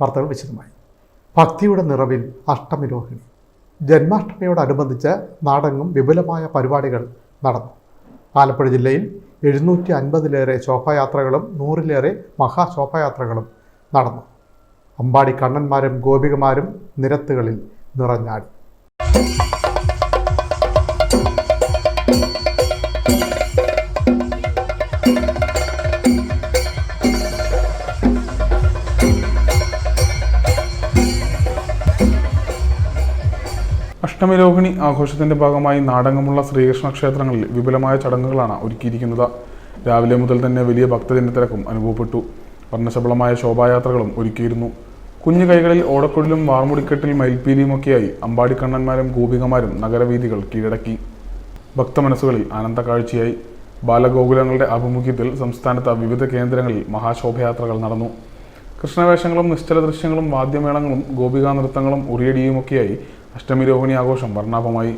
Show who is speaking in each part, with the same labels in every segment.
Speaker 1: വാർത്തകൾ വിശദമായി. ഭക്തിയുടെ നിറവിൽ അഷ്ടമിരോഹിണി. ജന്മാഷ്ടമിയോടനുബന്ധിച്ച് നാടെങ്ങും വിപുലമായ പരിപാടികൾ നടന്നു. ആലപ്പുഴ ജില്ലയിൽ എഴുന്നൂറ്റി അൻപതിലേറെ ശോഭായാത്രകളും നൂറിലേറെ മഹാശോഭായാത്രകളും നടന്നു. അമ്പാടി കണ്ണന്മാരും ഗോപികമാരും നിരത്തുകളിൽ നിറഞ്ഞാടി.
Speaker 2: അഷ്ടമിരോഹിണി ആഘോഷത്തിന്റെ ഭാഗമായി നാടകമുള്ള ശ്രീകൃഷ്ണ ക്ഷേത്രങ്ങളിൽ വിപുലമായ ചടങ്ങുകളാണ് ഒരുക്കിയിരിക്കുന്നത്. രാവിലെ മുതൽ തന്നെ വലിയ ഭക്തജനത്തിരക്കും അനുഭവപ്പെട്ടു. വർണശബളമായ ശോഭായാത്രകളും ഒരുക്കിയിരുന്നു. കുഞ്ഞു കൈകളിൽ ഓടക്കുഴലും വാർമുടിക്കെട്ടിൽ മയിൽപ്പീലിയുമൊക്കെയായി അമ്പാടിക്കണ്ണന്മാരും ഗോപികമാരും നഗരവീതികൾ കീഴടക്കി. ഭക്തമനസ്സുകളിൽ ആനന്ദ കാഴ്ചയായി ബാലഗോകുലങ്ങളുടെ ആഭിമുഖ്യത്തിൽ സംസ്ഥാനത്ത് വിവിധ കേന്ദ്രങ്ങളിൽ മഹാശോഭയാത്രകൾ നടന്നു. കൃഷ്ണവേഷങ്ങളും നിശ്ചല ദൃശ്യങ്ങളും വാദ്യമേളങ്ങളും ഗോപികാ നൃത്തങ്ങളും ഉറിയടിയുമൊക്കെയായി അഷ്ടമി രോഹിണി ആഘോഷം വർണാഭമായി.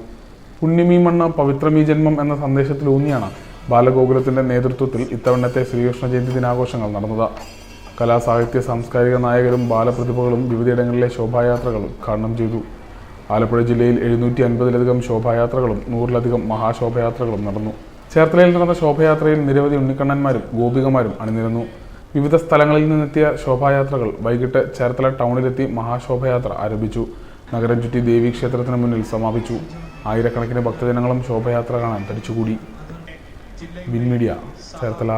Speaker 2: പുണ്യമീ മണ്ണ പവിത്രമീ ജന്മം എന്ന സന്ദേശത്തിലൂന്നിയാണ് ബാലഗോകുലത്തിന്റെ നേതൃത്വത്തിൽ ഇത്തവണത്തെ ശ്രീകൃഷ്ണ ജയന്തി ദിനാഘോഷങ്ങൾ നടന്നത്. കലാ സാഹിത്യ സാംസ്കാരിക നായകരും ബാലപ്രതിഭകളും വിവിധയിടങ്ങളിലെ ശോഭായാത്രകൾ ഉദ്ഘാടനം ചെയ്തു. ആലപ്പുഴ ജില്ലയിൽ എഴുന്നൂറ്റി അൻപതിലധികം ശോഭായാത്രകളും നൂറിലധികം മഹാശോഭയാത്രകളും നടന്നു. ചേർത്തലയിൽ നടന്ന ശോഭയാത്രയിൽ നിരവധി ഉണ്ണിക്കണ്ണന്മാരും ഗോപികമാരും അണിനിരന്നു. വിവിധ സ്ഥലങ്ങളിൽ നിന്നെത്തിയ ശോഭായാത്രകൾ വൈകിട്ട് ചേർത്തല ടൗണിലെത്തി മഹാശോഭയാത്ര ആരംഭിച്ചു. നഗരം ചുറ്റി ദേവീക്ഷേത്രത്തിന് മുന്നിൽ സമാപിച്ചു. ആയിരക്കണക്കിന് ഭക്തജനങ്ങളും ശോഭയാത്ര കാണാൻ തടിച്ചുകൂടി. Win media Cherthala.